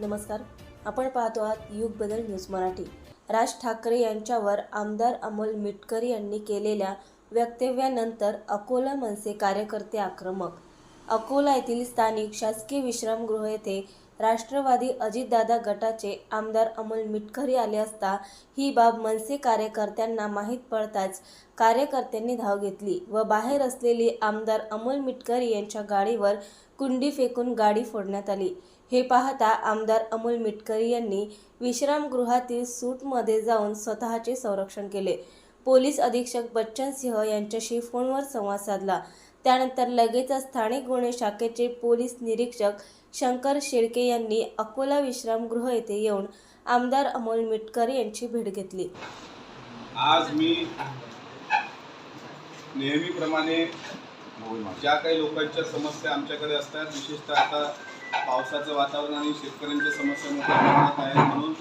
नमस्कार. आपण पाहतो आहात युग बदल न्यूज मराठी. राज ठाकरे यांच्यावर आमदार अमोल मिटकर यांनी केलेल्या वक्तव्यानंतर अकोला मनसे कार्यकर्ते आक्रमक. अकोला येथील स्थानिक शासकीय विश्रामगृह येथे राष्ट्रवादी अजितदादा गटाचे आमदार अमोल मिटकरी आले असता ही बाब मनसे कार्यकर्त्यांना माहीत पडताच कार्यकर्त्यांनी धाव घेतली व बाहेर असलेली आमदार अमोल मिटकरी यांच्या गाडीवर कुंडी फेकून गाडी फोडण्यात आली. हे पाहता आमदार अमोल मिटकरी यांनी विश्रामगृहातील सूटमध्ये जाऊन स्वतःचे संरक्षण केले. पोलीस अधीक्षक बच्चन सिंह यांच्याशी फोनवर संवाद साधला. त्यानंतर लगेचच स्थानिक गुन्हे शाखेचे पोलीस निरीक्षक शंकर शेळके यांनी अकोला विश्रामगृह येथे येऊन आमदार अमोल मिटकर यांची भेट घेतली. आज मी नेहमीप्रमाणे ज्या काही लोकांच्या समस्या आमच्याकडे असतात विशेषतः आता पावसाचं वातावरण आणि शेतकऱ्यांच्या समस्या मोठ्या प्रमाणात आहेत म्हणून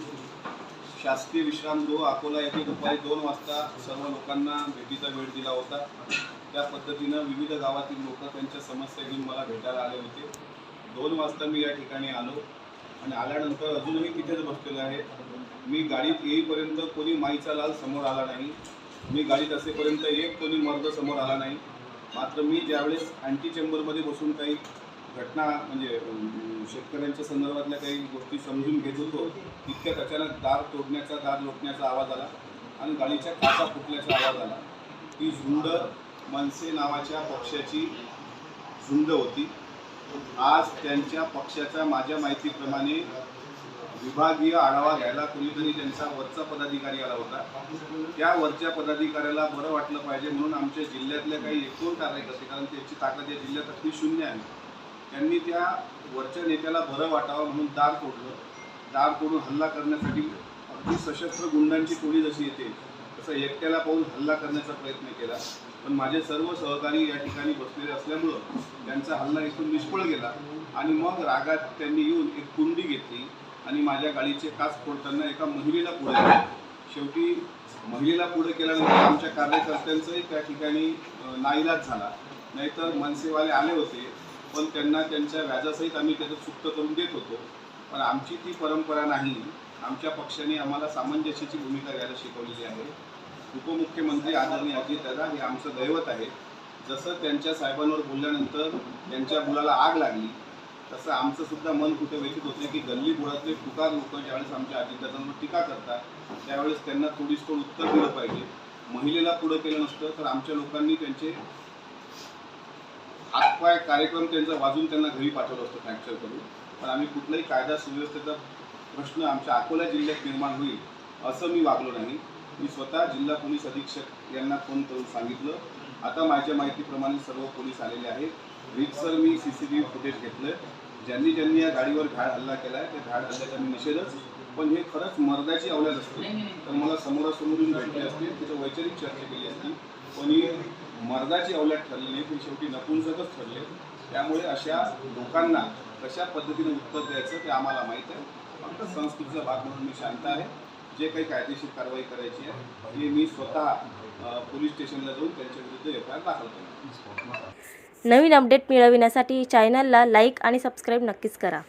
शासकीय विश्रामगृह अकोला येथे दुपारी दोन वाजता सर्व लोकांना भेटीचा वेळ दिला होता. त्या पद्धतीनं विविध गावातील लोक त्यांच्या समस्या घेऊन मला भेटायला आले होते. दोन वाजता मी या ठिकाणी आलो आणि आल्यानंतर अजूनही तिथेच बसलेलो आहे. मी गाडीत येईपर्यंत कोणी माईचा लाल समोर आला नाही. मी गाडीत असेपर्यंत एक कोणी मर्द समोर आला नाही. मात्र मी ज्यावेळेस अँटी चेंबरमध्ये बसून काही घटना म्हणजे शेतकऱ्यांच्या संदर्भातल्या काही गोष्टी समजून घेत होतो तितक्यात अचानक दार तोडण्याचा दार लोटण्याचा आवाज आला आणि गाडीच्या काचा फुटल्याचा आवाज आला. ती झुंड मनसे नावाच्या पक्षाची झुंड होती. आज त्यांच्या पक्षाच्या माझ्या माहितीप्रमाणे विभागीय आढावा घ्यायला कोणीतरी त्यांचा वरचा पदाधिकारी आला होता. त्या वरच्या पदाधिकाऱ्याला बरं वाटलं पाहिजे म्हणून आमच्या जिल्ह्यातल्या काही एकूण कार्यकर्ते कारण त्याची ताकद या जिल्ह्यात अगदी शून्य आहे. त्यांनी त्या वरच्या नेत्याला बरं वाटावं म्हणून दार तोडलं. दार तोडून हल्ला करण्यासाठी अगदी सशस्त्र गुंडांची टोळी जशी येते तसं एकट्याला पाहून हल्ला करण्याचा प्रयत्न केला. पण माझे सर्व सहकारी या ठिकाणी बसलेले असल्यामुळं त्यांचा हल्ला इथून निष्फळ गेला आणि मग रागात त्यांनी येऊन एक कुंडी घेतली आणि माझ्या गाडीचे काच फोडताना एका महिलेला पुढे केलं. शेवटी महिलेला पुढे केल्यानंतर आमच्या कार्यकर्त्यांचाही त्या ठिकाणी नाईलाज झाला. नाहीतर मनसेवाले आले होते. पण त्यांना त्यांच्या व्याजासहित आम्ही त्याचं सुप्त करून देत होतो. पण आमची ती परंपरा नाही. आमच्या पक्षाने आम्हाला सामंजस्याची भूमिका घ्यायला शिकवलेली आहे. उपमुख्यमंत्री आदरणीय अजितदादा हे आमचं दैवत आहे जसं त्यांच्या साहेबांवर बोलल्यानंतर त्यांच्या मुलाला आग लागली तसं आमचं सुद्धा मन कुठे व्यथित होते की गल्ली बुडातले फुकार लोक ज्यावेळेस आमच्या अजितदादांवर टीका करतात त्यावेळेस त्यांना थोडीस थोड उत्तर दिलं पाहिजे. महिलेला पुढं केलं नसतं तर आमच्या लोकांनी त्यांचे हातपाय कार्यक्रम त्यांचा वाजून त्यांना घरी पाठवलं असतं फ्रॅक्चर करून. पण आम्ही कुठलाही कायदा सुव्यवस्थेचा प्रश्न आमच्या अकोला जिल्ह्यात निर्माण होईल असं मी वागलो नाही. मी स्वतः जिल्हा पोलीस अधीक्षक यांना फोन करून सांगितलं. आता माझ्या माहितीप्रमाणे सर्व पोलीस आलेले आहेत. रीतसर मी C C T V footage घेतलं ज्यांनी ज्यांनी या गाडीवर घाड हल्ला केला आहे त्या घाड हल्ल्याचा मी निषेधच. पण हे खरंच मर्दाची अवलाद असते. तर मला समोरासमोरून भेटले असते त्याचं वैचारिक चर्चा केली असती. पण ही मर्दाची अवलट ठरली नाही ती शेवटी नपुंसकच ठरले. त्यामुळे अशा लोकांना कशा पद्धतीने उत्तर द्यायचं ते आम्हाला माहीत आहे. फक्त संस्कृतीचा भाग म्हणून मी शांत आहे. जे काही कायदेशीर कारवाई करायची आहे ती मी स्वतः पोलीस स्टेशनला जाऊन त्यांच्या विरुद्ध एफ आय आर दाखल करणार नवीन अपडेट मिळविण्यासाठी चॅनलला लाईक आणि सबस्क्राईब नक्कीच करा.